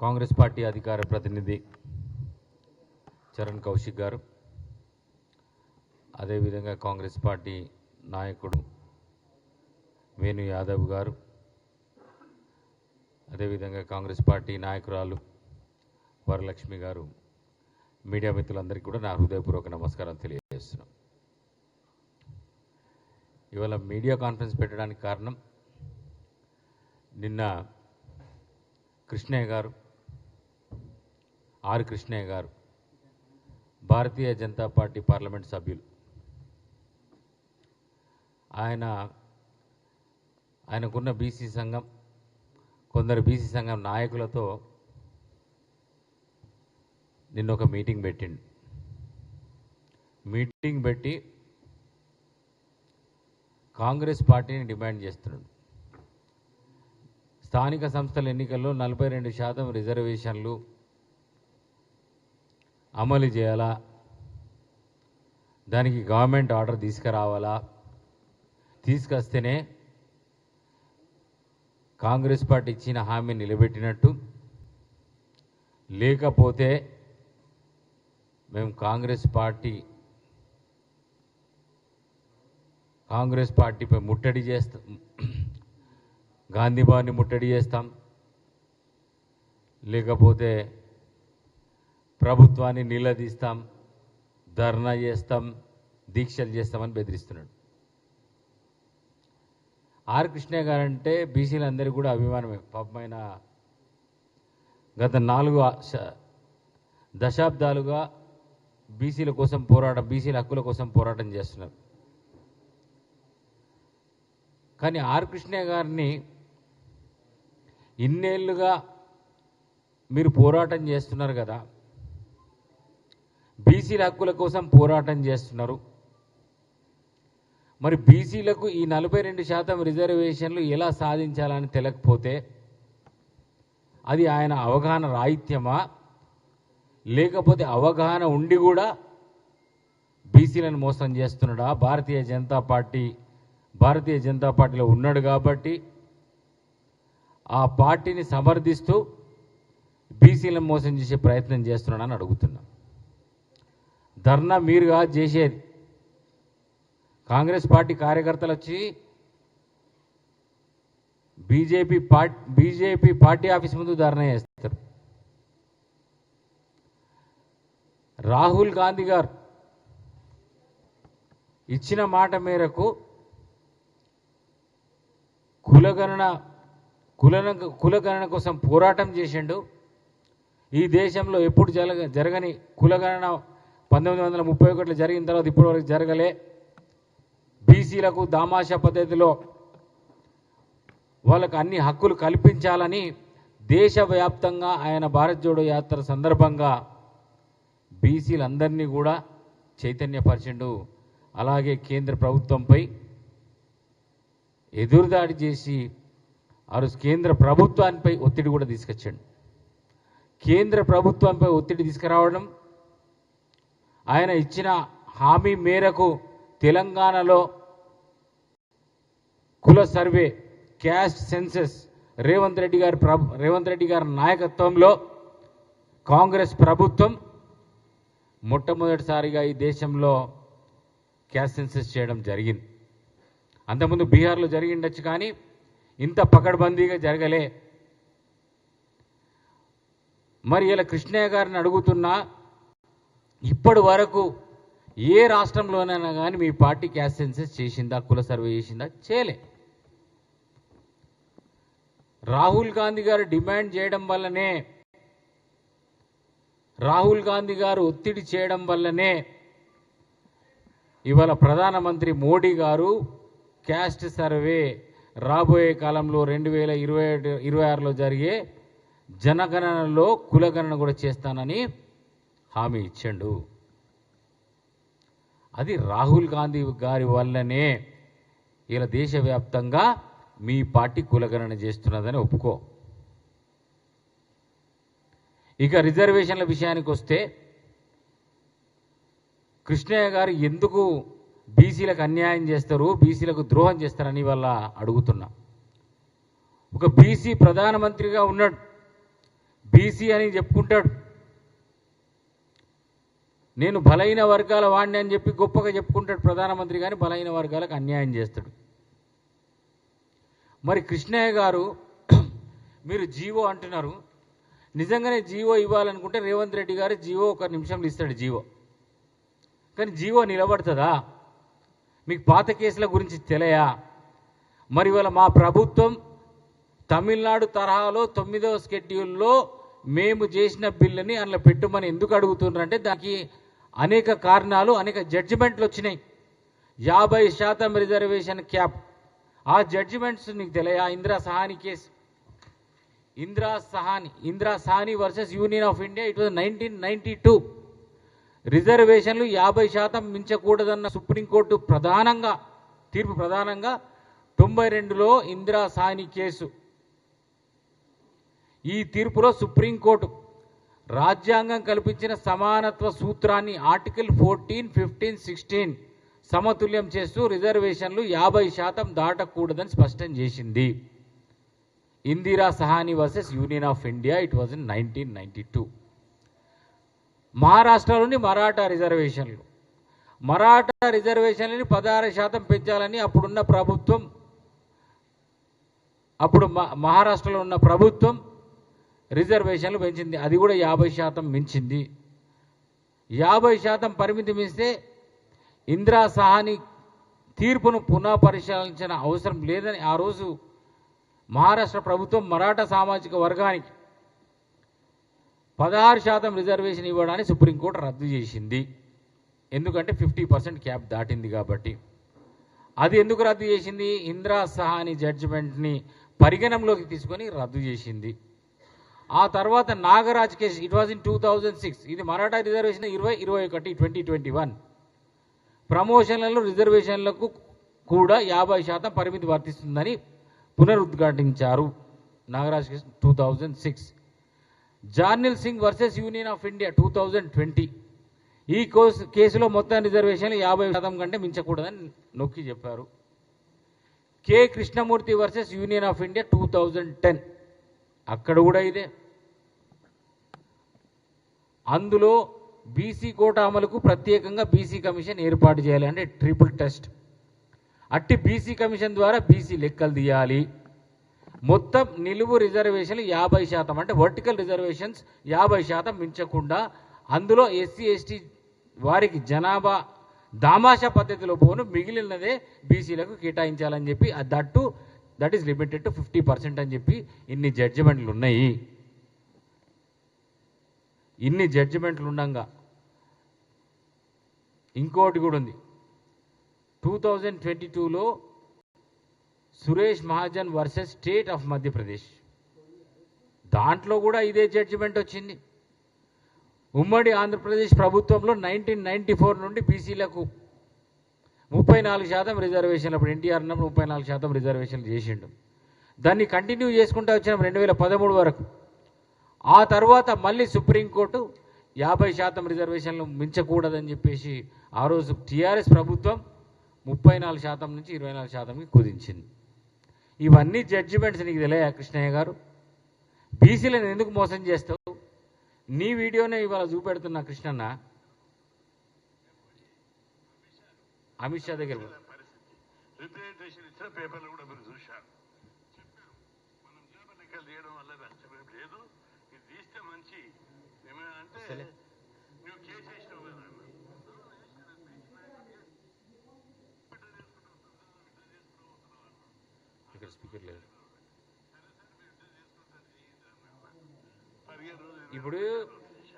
Congress party అధికార ప్రతినిధి చరణ్ కౌశిక్ గారు అదేవిధంగా కాంగ్రెస్ పార్టీ నాయకుడు వేణు యాదవ్ గారు అదేవిధంగా కాంగ్రెస్ పార్టీ నాయకురాలు వరలక్ష్మి గారు మీడియా మిత్రులందరికీ కూడా నా హృదయపూర్వక నమస్కారం తెలియజేస్తున్నాం. ఇవాళ మీడియా కాన్ఫరెన్స్ పెట్టడానికి కారణం నిన్న కృష్ణయ్య గారు ఆర్ కృష్ణయ్య గారు భారతీయ జనతా పార్టీ పార్లమెంట్ సభ్యులు. ఆయన ఆయనకున్న బీసీ సంఘం కొందరు బీసీ సంఘం నాయకులతో నిన్న ఒక మీటింగ్ పెట్టిండు. మీటింగ్ పెట్టి కాంగ్రెస్ పార్టీని డిమాండ్ చేస్తున్నాడు. స్థానిక సంస్థల ఎన్నికల్లో నలభై రెండు శాతం రిజర్వేషన్లు అమలు చేయాలా? దానికి గవర్నమెంట్ ఆర్డర్ తీసుకురావాలా? తీసుకొస్తేనే కాంగ్రెస్ పార్టీ ఇచ్చిన హామీ నిలబెట్టినట్టు. లేకపోతే మేము కాంగ్రెస్ పార్టీ కాంగ్రెస్ పార్టీపై ముట్టడి చేస్తాం గాంధీ భవన్ని ముట్టడి చేస్తాం. లేకపోతే ప్రభుత్వాన్ని నిలదీస్తాం ధర్నా చేస్తాం దీక్షలు చేస్తామని బెదిరిస్తున్నాడు. ఆర్ కృష్ణ గారు అంటే బీసీలందరికీ కూడా అభిమానమే. పాపమైన గత నాలుగు దశాబ్దాలుగా బీసీల కోసం పోరాటం బీసీల హక్కుల కోసం పోరాటం చేస్తున్నారు. కానీ ఆర్ కృష్ణ గారిని ఇన్నేళ్ళుగా మీరు పోరాటం చేస్తున్నారు కదా బీసీల హక్కుల కోసం పోరాటం చేస్తున్నారు. మరి బీసీలకు ఈ నలభై రెండు శాతం రిజర్వేషన్లు ఎలా సాధించాలని తెలియకపోతే అది ఆయన అవగాహన రాహిత్యమా? లేకపోతే అవగాహన ఉండి కూడా బీసీలను మోసం చేస్తున్నాడా? భారతీయ జనతా పార్టీ భారతీయ జనతా పార్టీలో ఉన్నాడు కాబట్టి ఆ పార్టీని సమర్థిస్తూ బీసీలను మోసం చేసే ప్రయత్నం చేస్తున్నాడని అడుగుతున్నాను ధర్నా మీరుగా చేసేది. కాంగ్రెస్ పార్టీ కార్యకర్తలు వచ్చి BJP party BJP party office ముందు ధర్నా చేస్తారు. రాహుల్ గాంధీ గారు ఇచ్చిన మాట మేరకు కులగణన కులన కులగణన కోసం పోరాటం చేసిండు. ఈ దేశంలో ఎప్పుడు జరగ జరగని కులగణన పంతొమ్మిది వందల ముప్పై ఒకటిలో జరిగిన తర్వాత ఇప్పటివరకు జరగలే. బీసీలకు దామాషా పద్ధతిలో వాళ్ళకు అన్ని హక్కులు కల్పించాలని దేశవ్యాప్తంగా ఆయన భారత్ జోడో యాత్ర సందర్భంగా బీసీలందరినీ కూడా చైతన్యపరిచిండు. అలాగే కేంద్ర ప్రభుత్వంపై ఎదురుదాడి చేసి ఆ రోజు కేంద్ర ప్రభుత్వానిపై ఒత్తిడి కూడా తీసుకొచ్చాడు. కేంద్ర ప్రభుత్వంపై ఒత్తిడి తీసుకురావడం ఆయన ఇచ్చిన హామీ మేరకు తెలంగాణలో కుల survey caste census Revanth Reddy గారి ప్రభు రేవంత్ రెడ్డి గారి నాయకత్వంలో కాంగ్రెస్ ప్రభుత్వం మొట్టమొదటిసారిగా ఈ దేశంలో క్యాస్ట్ సెన్సెస్ చేయడం జరిగింది. అంతకుముందు బీహార్లో జరిగిండొచ్చు కానీ ఇంత పకడ్బందీగా జరగలే. మరి ఇలా కృష్ణయ్య గారిని అడుగుతున్నా ఇప్పటి వరకు ఏ రాష్ట్రంలోనైనా కానీ మీ పార్టీ క్యాస్ట్ సెన్సెస్ చేసిందా కుల సర్వే చేసిందా? చేయలే. రాహుల్ గాంధీ గారు డిమాండ్ చేయడం వల్లనే రాహుల్ గాంధీ గారు ఒత్తిడి చేయడం వల్లనే ఇవాళ ప్రధానమంత్రి మోడీ గారు క్యాస్ట్ సర్వే రాబోయే కాలంలో రెండు వేల ఇరవై ఇరవై ఆరులో జరిగే జనగణనలో కులగణన కూడా చేస్తానని హామీ ఇచ్చాడు. అది రాహుల్ గాంధీ గారి వల్లనే ఇలా దేశవ్యాప్తంగా మీ పార్టీ కులగణన చేస్తున్నదని ఒప్పుకో. ఇక రిజర్వేషన్ల విషయానికి వస్తే కృష్ణయ్య గారు ఎందుకు బీసీలకు అన్యాయం చేస్తారు బీసీలకు ద్రోహం చేస్తారని వాళ్ళ అడుగుతున్నా. ఒక బీసీ ప్రధానమంత్రిగా ఉన్నాడు. బీసీ అని చెప్పుకుంటాడు. నేను బలహీన వర్గాల వాడిని అని చెప్పి గొప్పగా చెప్పుకుంటాడు ప్రధానమంత్రి కానీ బలహీన వర్గాలకు అన్యాయం చేస్తాడు. మరి కృష్ణయ్య గారు మీరు జీవో అంటున్నారు. నిజంగానే జీవో ఇవ్వాలనుకుంటే రేవంత్ రెడ్డి గారు జీవో ఒక నిమిషంలో ఇస్తాడు జీవో. కానీ జీవో నిలబడుతుందా? మీకు పాత కేసుల గురించి తెలియా? మరి ఇవాళ మా ప్రభుత్వం తమిళనాడు తరహాలో తొమ్మిదవ స్కెడ్యూల్లో మేము చేసిన బిల్లుని అందులో పెట్టుమని ఎందుకు అడుగుతున్నారంటే దానికి అనేక కారణాలు అనేక జడ్జిమెంట్లు వచ్చినాయి. యాభై శాతం రిజర్వేషన్ క్యాప్ ఆ జడ్జిమెంట్స్ నీకు తెలియ Indira Sawhney case. Indira Sawhney Indira Sawhney versus Union of India it was nineteen ninety two రిజర్వేషన్లు యాభై శాతం మించకూడదన్న సుప్రీంకోర్టు ప్రధానంగా తీర్పు ప్రధానంగా తొంభై రెండులో ఇందిరా సాని కేసు. ఈ తీర్పులో సుప్రీంకోర్టు రాజ్యాంగం కల్పించిన సమానత్వ సూత్రాన్ని ఆర్టికల్ ఫోర్టీన్ ఫిఫ్టీన్ సిక్స్టీన్ సమతుల్యం చేస్తూ రిజర్వేషన్లు యాభై శాతం దాటకూడదని స్పష్టం చేసింది. Indira Sawhney versus Union of India it was in nineteen ninety two. మహారాష్ట్రలోని మరాఠా రిజర్వేషన్లు. మరాఠా రిజర్వేషన్లని పదహారు శాతం పెంచాలని అప్పుడున్న ప్రభుత్వం అప్పుడు మ- మహారాష్ట్రలో ఉన్న ప్రభుత్వం రిజర్వేషన్లు పెంచింది. అది కూడా యాభై శాతం మించింది. యాభై శాతం పరిమితి మిస్తే ఇందిరా సహాని తీర్పును పునః పరిశీలించిన అవసరం లేదని ఆ రోజు మహారాష్ట్ర ప్రభుత్వం మరాఠా సామాజిక వర్గానికి పదహారు శాతం రిజర్వేషన్ ఇవ్వడాన్ని సుప్రీంకోర్టు రద్దు చేసింది. ఎందుకంటే ఫిఫ్టీ పర్సెంట్ క్యాప్ దాటింది కాబట్టి. అది ఎందుకు రద్దు చేసింది? ఇందిరా సహాని జడ్జిమెంట్ని పరిగణంలోకి తీసుకొని రద్దు చేసింది. ఆ తర్వాత Nagaraj case it was in two thousand six ఇది మరాఠా రిజర్వేషన్ ఇరవై ఇరవై ఒకటి ట్వంటీ ట్వంటీ వన్ ప్రమోషన్లలో రిజర్వేషన్లకు కూడా యాభై శాతం పరిమితి వర్తిస్తుందని పునరుద్ఘాటించారు Nagaraj case two thousand six Jarnail Singh versus Union of India two thousand twenty ఈ కోసు కేసులో మొత్తం రిజర్వేషన్లు యాభై శాతం కంటే మించకూడదని నొక్కి చెప్పారు. K Krishnamurthy versus Union of India two thousand ten అక్కడ కూడా ఇదే. అందులో బీసీ కోటా అమలుకు ప్రత్యేకంగా బీసీ కమిషన్ ఏర్పాటు చేయాలి. అంటే ట్రిపుల్ టెస్ట్ అట్టి బీసీ కమిషన్ ద్వారా బీసీ లెక్కలు తీయాలి. మొత్తం నిలువు రిజర్వేషన్లు యాభై శాతం. అంటే వర్టికల్ రిజర్వేషన్స్ యాభై శాతం మించకుండా అందులో ఎస్సీ ఎస్టీ వారికి జనాభా దామాషా పద్ధతిలో పోను మిగిలినదే బీసీలకు కేటాయించాలని చెప్పి that that is limited to fifty percent అని చెప్పి ఇన్ని జడ్జిమెంట్లు ఉన్నాయి. ఇన్ని జడ్జిమెంట్లు ఉండంగా. ఇంకోటి కూడా ఉంది. టూ థౌజండ్ ట్వంటీ టూలో Suresh Mahajan versus state of Madhya Pradesh. దాంట్లో కూడా ఇదే జడ్జిమెంట్ వచ్చింది. ఉమ్మడి ఆంధ్రప్రదేశ్ ప్రభుత్వంలో నైన్టీన్ నైన్టీ ఫోర్ నుండి బీసీలకు ముప్పై నాలుగు శాతం రిజర్వేషన్లు అప్పుడు ఎన్టీఆర్ ఉన్నప్పుడు ముప్పై నాలుగు శాతం రిజర్వేషన్లు చేసిండు. దాన్ని కంటిన్యూ చేసుకుంటూ వచ్చినాం రెండు వేల పదమూడు వరకు. ఆ తర్వాత మళ్ళీ సుప్రీంకోర్టు యాభై శాతం రిజర్వేషన్లు మించకూడదని చెప్పేసి ఆ రోజు టీఆర్ఎస్ ప్రభుత్వం ముప్పై నాలుగు శాతం నుంచి ఇరవై నాలుగు శాతంకి కుదించింది. ఇవన్నీ జడ్జిమెంట్స్ నీకు తెలియా కృష్ణయ్య గారు? బీసీలను ఎందుకు మోసం చేస్తావు? నీ వీడియోనే ఇవాళ చూపెడుతున్నా కృష్ణన్న. అమిత్ షా దగ్గర రిప్రజెంటేషన్ ఇచ్చిన పేపర్లు కూడా మీరు చూశారు చెప్పారు మనం జనాభా లెక్కలు చేయడం వల్ల నష్టమేం లేదు ఇది తీస్తే మంచి ఏమేమంటే సరే. నువ్వు కేసు కదా ఇక్కడ స్పీకర్ లేదు ఇప్పుడు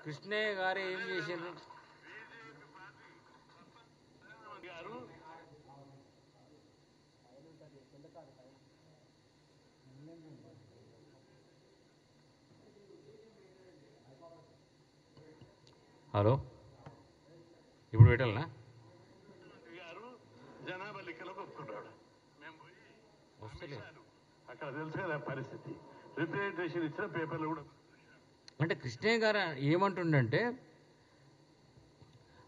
కృష్ణయ్య గారు ఏం చేసిండ్రు గారు హలో ఇప్పుడు పెట్టాలనా? ముఖ్యమంత్రి గారు జనాభా లెక్కలకు ఒప్పుకున్నాడు మేము పోయి వస్తలే. అక్కడ తెలుసు కదా పరిస్థితి. రిప్రజెంటేషన్ ఇచ్చిన పేపర్లు కూడా అంటే కృష్ణయ్య గారు ఏమంటుండంటే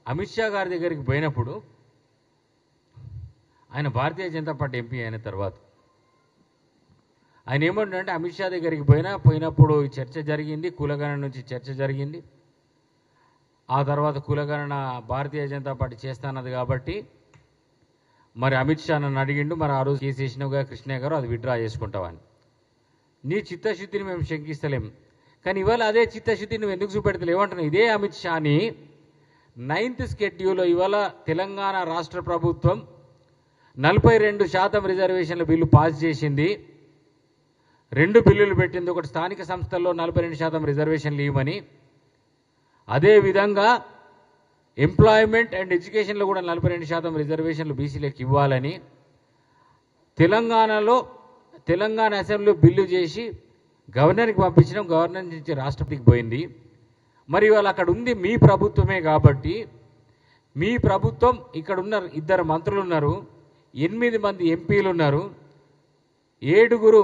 అమిత్ షా గారి దగ్గరికి పోయినప్పుడు ఆయన భారతీయ జనతా పార్టీ ఎంపీ అయిన తర్వాత ఆయన ఏమంటుంటే అమిత్ షా దగ్గరికి పోయినా పోయినప్పుడు చర్చ జరిగింది కులగణన నుంచి చర్చ జరిగింది. ఆ తర్వాత కులగణన భారతీయ జనతా పార్టీ చేస్తానది కాబట్టి మరి అమిత్ షా నన్ను అడిగిండు మరి ఆ రోజు కేసు గారు కృష్ణయ్య గారు అది విత్డ్రా చేసుకుంటామని నీ చిత్తశుద్ధిని మేము శంకిస్తలేం. కానీ ఇవాళ అదే చిత్తశుద్ధిని నువ్వు ఎందుకు చూపెడతలేవు అంటున్నావు? ఇదే అమిత్ షాని నైన్త్ స్కెడ్యూల్ ఇవాళ తెలంగాణ రాష్ట్ర ప్రభుత్వం నలభై రెండు శాతం రిజర్వేషన్ల బిల్లు పాస్ చేసింది. రెండు బిల్లులు పెట్టింది. ఒకటి స్థానిక సంస్థల్లో నలభై రెండు శాతం రిజర్వేషన్లు ఇవ్వమని అదేవిధంగా ఎంప్లాయ్మెంట్ అండ్ ఎడ్యుకేషన్లో కూడా నలభై రెండు శాతం రిజర్వేషన్లు బీసీలకు ఇవ్వాలని తెలంగాణలో తెలంగాణ అసెంబ్లీ బిల్లు చేసి గవర్నర్కి పంపించడం గవర్నర్ నుంచి రాష్ట్రపతికి పోయింది. మరి ఇవాళ అక్కడ ఉంది మీ ప్రభుత్వమే కాబట్టి మీ ప్రభుత్వం ఇక్కడ ఉన్న ఇద్దరు మంత్రులు ఉన్నారు ఎనిమిది మంది ఎంపీలు ఉన్నారు ఏడుగురు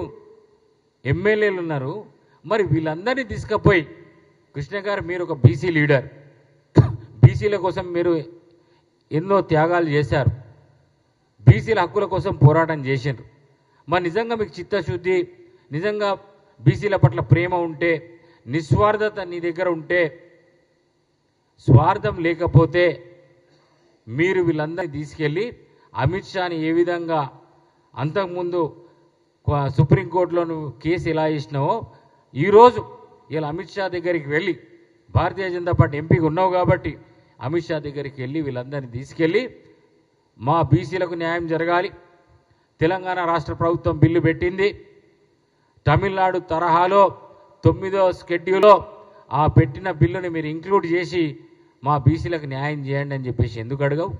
ఎమ్మెల్యేలు ఉన్నారు. మరి వీళ్ళందరినీ తీసుకుపోయి కృష్ణ గారు మీరు ఒక బీసీ లీడర్. బీసీల కోసం మీరు ఎన్నో త్యాగాలు చేశారు. బీసీల హక్కుల కోసం పోరాటం చేసిండ్రు. మరి నిజంగా మీకు చిత్తశుద్ధి నిజంగా బీసీల పట్ల ప్రేమ ఉంటే నిస్వార్థత నీ దగ్గర ఉంటే స్వార్థం లేకపోతే మీరు వీళ్ళందరినీ తీసుకెళ్ళి అమిత్ షాని ఏ విధంగా అంతకుముందు కొ- సుప్రీంకోర్టులో నువ్వు కేసు ఎలా వేసినావో ఈరోజు ఇలా అమిత్ షా దగ్గరికి వెళ్ళి భారతీయ జనతా పార్టీ ఎంపీగా ఉన్నావు కాబట్టి అమిత్ షా దగ్గరికి వెళ్ళి వీళ్ళందరినీ తీసుకెళ్ళి మా బీసీలకు న్యాయం జరగాలి. తెలంగాణ రాష్ట్ర ప్రభుత్వం బిల్లు పెట్టింది. తమిళనాడు తరహాలో తొమ్మిదో స్కెడ్యూలో ఆ పెట్టిన బిల్లుని మీరు ఇంక్లూడ్ చేసి మా బీసీలకు న్యాయం చేయండి అని చెప్పేసి ఎందుకు అడగవు?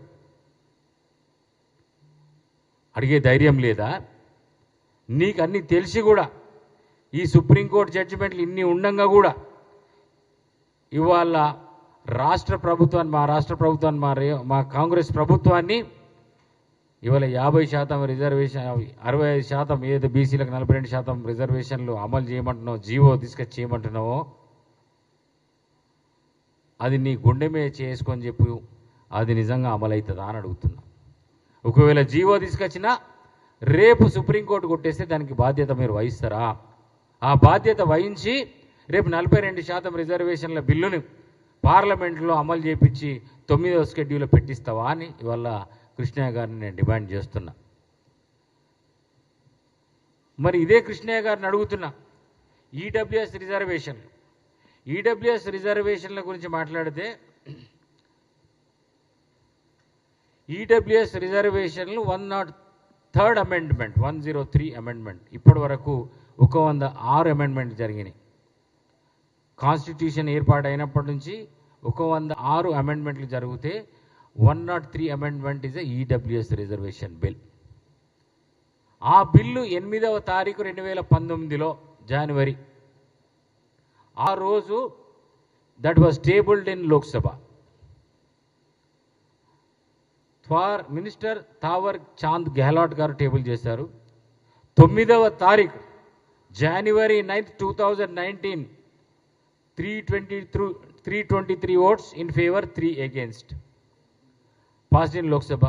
అడిగే ధైర్యం లేదా? నీకు అన్నీ తెలిసి కూడా ఈ సుప్రీంకోర్టు జడ్జిమెంట్లు ఇన్ని ఉండంగా కూడా ఇవాళ రాష్ట్ర ప్రభుత్వాన్ని మా రాష్ట్ర ప్రభుత్వాన్ని మా రే- మా కాంగ్రెస్ ప్రభుత్వాన్ని ఇవాళ యాభై శాతం రిజర్వేషన్ అరవై ఐదు శాతం ఏదో బీసీలకు నలభై రెండు శాతం రిజర్వేషన్లు అమలు చేయమంటున్నావు జీవో తీసుకొచ్చి చేయమంటున్నావో అది నీ గుండె మీద చేసుకొని చెప్పు అది నిజంగా అమలవుతుందా అని అడుగుతున్నా. ఒకవేళ జీవో తీసుకొచ్చినా రేపు సుప్రీంకోర్టు కొట్టేస్తే దానికి బాధ్యత మీరు వహిస్తారా? ఆ బాధ్యత వహించి రేపు నలభై రెండు శాతం రిజర్వేషన్ల బిల్లును పార్లమెంట్లో అమలు చేపించి తొమ్మిదవ స్కెడ్యూల్లో పెట్టిస్తావా అని ఇవాళ కృష్ణయ్య గారిని నేను డిమాండ్ చేస్తున్నా. మరి ఇదే కృష్ణయ్య గారిని అడుగుతున్నా ఈడబ్ల్యూఎస్ రిజర్వేషన్లు ఈడబ్ల్యూఎస్ రిజర్వేషన్ల గురించి మాట్లాడితే ఈడబ్ల్యూఎస్ రిజర్వేషన్లు one not third amendment one zero three amendment ఇప్పటి వరకు ఒక వంద ఆరు అమెండ్మెంట్ జరిగినాయి. కాన్స్టిట్యూషన్ ఏర్పాటు అయినప్పటి నుంచి ఒక వంద ఆరు అమెండ్మెంట్లు జరిగితే one not three amendment is EWS reservation bill ఆ బిల్లు ఎనిమిదవ తారీఖు రెండు వేల పంతొమ్మిదిలో జనవరి ఆ రోజు that was tabled in Lok Sabha for minister Thaawar Chand Gehlot గారు టేబుల్ చేశారు. తొమ్మిదవ తారీఖు జనవరి ninth two thousand nineteen three twenty through three twenty three votes in favour three against passed in Lok Sabha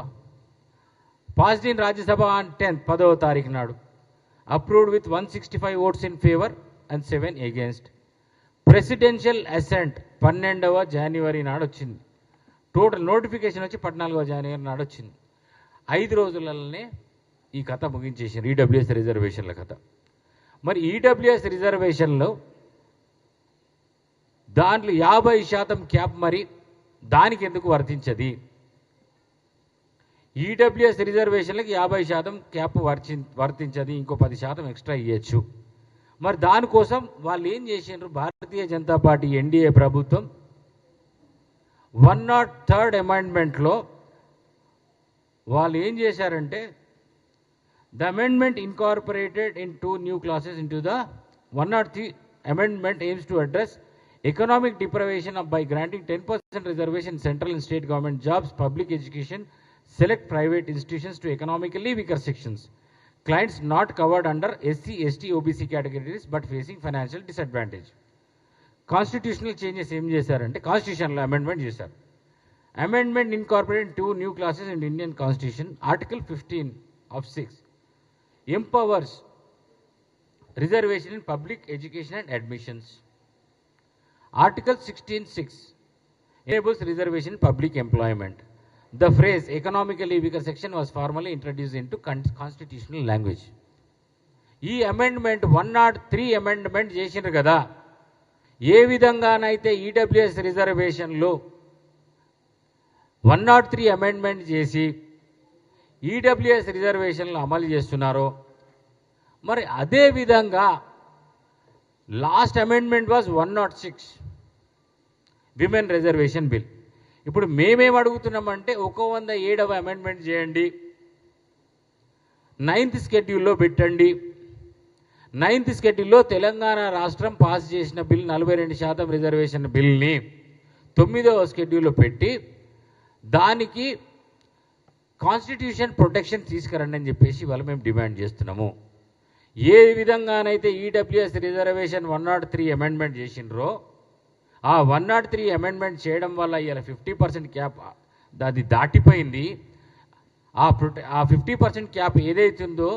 passed in Rajya Sabha on tenth పదవ తారీఖు నాడు. Approved with one sixty five votes in favour and seven against presidential assent పన్నెండవ జనవరి నాడు వచ్చింది. Total notification వచ్చి పద్నాలుగవ జనవరి నాడు వచ్చింది. ఐదు రోజులలోనే ఈ కథ ముగించేసింది. ఈడబ్ల్యూఎస్ రిజర్వేషన్ల కథ. మరి ఈడబ్ల్యూఎస్ రిజర్వేషన్లో దాంట్లో యాభై శాతం క్యాప్ మరి దానికి ఎందుకు వర్తించది? ఈడబ్ల్యూఎస్ రిజర్వేషన్లకు యాభై శాతం క్యాప్ వర్చి వర్తించది ఇంకో పది శాతం ఎక్స్ట్రా ఇవ్వచ్చు మరి దానికోసం వాళ్ళు ఏం చేసిండ్రు? భారతీయ జనతా పార్టీ ఎన్డీఏ ప్రభుత్వం వన్ నాట్ థర్డ్ అమెండ్మెంట్లో వాళ్ళు ఏం చేశారంటే The amendment incorporated in two new classes into the one nought three amendment aims to address economic deprivation by granting ten percent reservation central and state government jobs public education select private institutions to economically weaker sections. Clients not covered under SC, ST, OBC categories but facing financial disadvantage. Constitutional changes ఏం చేశారంటే కాన్స్టిట్యూషన్లో amendment చేశారు amendment incorporate two new classes in Indian constitution article fifteen of six Empowers reservation in public education and admissions. Article 16.6 enables reservation in public employment. The phrase economically weaker section was formally introduced into con- constitutional language. ఈ amendment one not three amendment చేసిండ్రు కదా ఏ విధంగానైతే E EWS రిజర్వేషన్లు one not three amendment చేసి E EWS రిజర్వేషన్లు అమలు చేస్తున్నారో? మరి అదే విధంగా last amendment was one not six women reservation bill. ఇప్పుడు మేమేం అడుగుతున్నామంటే ఒక వంద ఏడవ అమెండ్మెంట్ చేయండి నైన్త్ స్కెడ్యూల్లో పెట్టండి నైన్త్ స్కెడ్యూల్లో తెలంగాణ రాష్ట్రం పాస్ చేసిన బిల్ నలభై రెండు శాతం రిజర్వేషన్ బిల్ని తొమ్మిదవ స్కెడ్యూల్లో పెట్టి దానికి కాన్స్టిట్యూషన్ ప్రొటెక్షన్ తీసుకురండి అని చెప్పేసి వాళ్ళు మేము డిమాండ్ చేస్తున్నాము. ఏ విధంగానైతే EWS reservation one not three amendment చేసిండ్రో ఆ వన్ నాట్ త్రీ అమెండ్మెంట్ చేయడం వల్ల ఇలా ఫిఫ్టీ పర్సెంట్ క్యాప్ అది దాటిపోయింది. ఆ ప్రొటె ఆ ఫిఫ్టీ పర్సెంట్ క్యాప్ ఏదైతుందో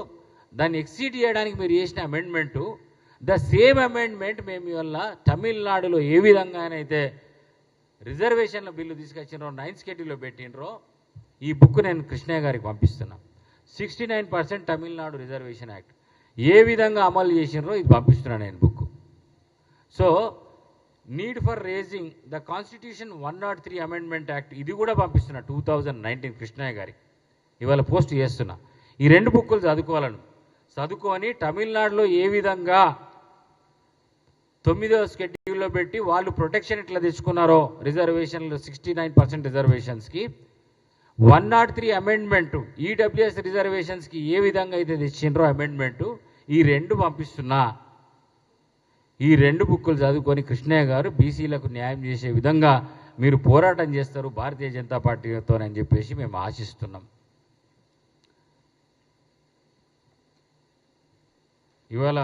దాన్ని ఎక్సీడ్ చేయడానికి మీరు చేసిన అమెండ్మెంటు ద సేమ్ అమెండ్మెంట్ మేము వల్ల తమిళనాడులో ఏ విధంగానైతే రిజర్వేషన్ల బిల్లు తీసుకొచ్చినో నైన్త్ స్కెడ్యూల్లో పెట్టినరో ఈ బుక్ నేను కృష్ణయ్య గారికి పంపిస్తున్నా. Sixty nine percent Tamil Nadu reservation act. ఏ విధంగా అమలు చేసినరో ఇది పంపిస్తున్నా నేను book. So need for raising the constitution one not three amendment act ఇది కూడా పంపిస్తున్నా టూ థౌజండ్ నైన్టీన్ కృష్ణయ్య గారికి. ఇవాళ పోస్ట్ చేస్తున్నా. ఈ రెండు బుక్కులు చదువుకోవాలను. చదువుకొని తమిళనాడులో ఏ విధంగా తొమ్మిదో స్కెడ్యూల్లో పెట్టి వాళ్ళు ప్రొటెక్షన్ ఎట్లా తెచ్చుకున్నారో రిజర్వేషన్లు sixty nine percent రిజర్వేషన్స్కి one not three amendment EWS రిజర్వేషన్స్కి ఏ విధంగా అయితే తెచ్చిండ్రో అమెండ్మెంటు ఈ రెండు పంపిస్తున్నా. ఈ రెండు బుక్కులు చదువుకొని కృష్ణయ్య గారు బీసీలకు న్యాయం చేసే విధంగా మీరు పోరాటం చేస్తారు భారతీయ జనతా పార్టీతోనని చెప్పేసి మేము ఆశిస్తున్నాం. ఇవాళ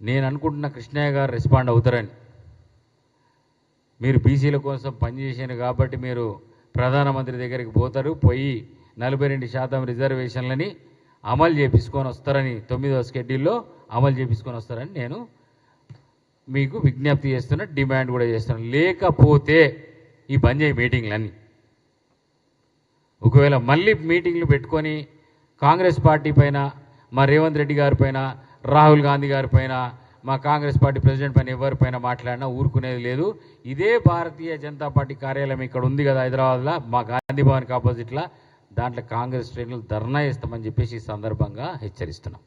నేను అనుకుంటున్న కృష్ణయ్య గారు రెస్పాండ్ అవుతారని. మీరు బీసీల కోసం పనిచేసాను కాబట్టి మీరు ప్రధానమంత్రి దగ్గరికి పోతారు. పోయి నలభై రెండు శాతం రిజర్వేషన్లని అమలు చేపించుకొని వస్తారని తొమ్మిదవ స్కెడ్యూల్లో అమలు చేపించుకొని వస్తారని నేను మీకు విజ్ఞప్తి చేస్తున్నా డిమాండ్ కూడా చేస్తున్నా. లేకపోతే ఈ బంద్ చేయి మీటింగ్లన్నీ. ఒకవేళ మళ్ళీ మీటింగ్లు పెట్టుకొని కాంగ్రెస్ పార్టీ పైన మా రేవంత్ రెడ్డి గారి పైన రాహుల్ గాంధీ గారి పైన మా కాంగ్రెస్ పార్టీ ప్రెసిడెంట్ పైన ఎవరిపైన మాట్లాడినా ఊరుకునేది లేదు. ఇదే భారతీయ జనతా పార్టీ కార్యాలయం ఇక్కడ ఉంది కదా హైదరాబాద్లో మా గాంధీ భవన్కి ఆపోజిట్లో దాంట్లో కాంగ్రెస్ శ్రేణులు ధర్నా ఇస్తామని చెప్పేసి ఈ సందర్భంగా హెచ్చరిస్తున్నాం.